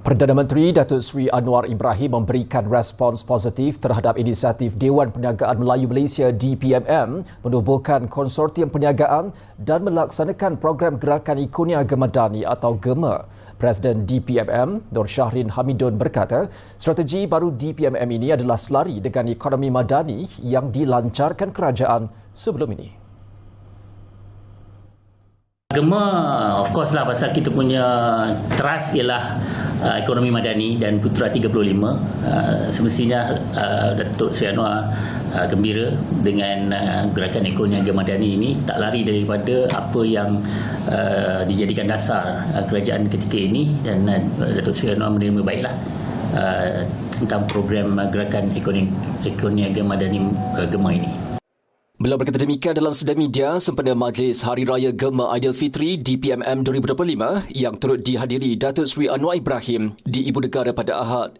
Perdana Menteri Datuk Seri Anwar Ibrahim memberikan respons positif terhadap inisiatif Dewan Perniagaan Melayu Malaysia DPMM menubuhkan konsortium perniagaan dan melaksanakan program Gerakan Ekonomi Madani atau GEMA. Presiden DPMM Nur Syahrin Hamidun berkata, strategi baru DPMM ini adalah selari dengan ekonomi madani yang dilancarkan kerajaan sebelum ini. Gema of course lah pasal kita punya trust ialah uh, ekonomi madani dan Putra 35 uh, semestinya uh, Datuk Seri Anwar uh, gembira dengan uh, gerakan ekonomi agama madani ini tak lari daripada apa yang uh, dijadikan dasar uh, kerajaan ketika ini dan uh, Datuk Seri Anwar menerima baiklah uh, tentang program uh, gerakan ekonomi ekonomi agama madani uh, Gema ini. Beliau berkata demikian dalam sedang media sempena Majlis Hari Raya Gema Aidilfitri DPMM 2025 yang turut dihadiri Datuk Seri Anwar Ibrahim di Ibu Negara pada Ahad.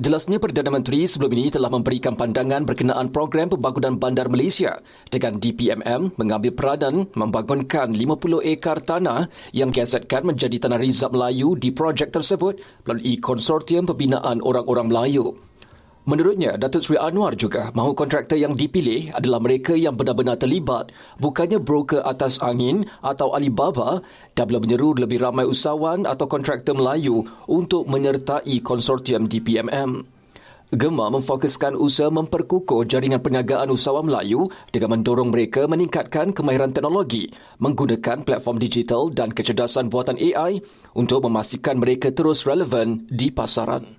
Jelasnya Perdana Menteri sebelum ini telah memberikan pandangan berkenaan program pembangunan bandar Malaysia dengan DPMM mengambil peranan membangunkan 50 ekar tanah yang diasetkan menjadi tanah rizab Melayu di projek tersebut melalui konsortium pembinaan orang-orang Melayu. Menurutnya, Datuk Seri Anwar juga mahu kontraktor yang dipilih adalah mereka yang benar-benar terlibat, bukannya broker atas angin atau Alibaba dan belum menyeru lebih ramai usahawan atau kontraktor Melayu untuk menyertai konsortium DPMM. Gema memfokuskan usaha memperkukuh jaringan perniagaan usahawan Melayu dengan mendorong mereka meningkatkan kemahiran teknologi, menggunakan platform digital dan kecerdasan buatan AI untuk memastikan mereka terus relevan di pasaran.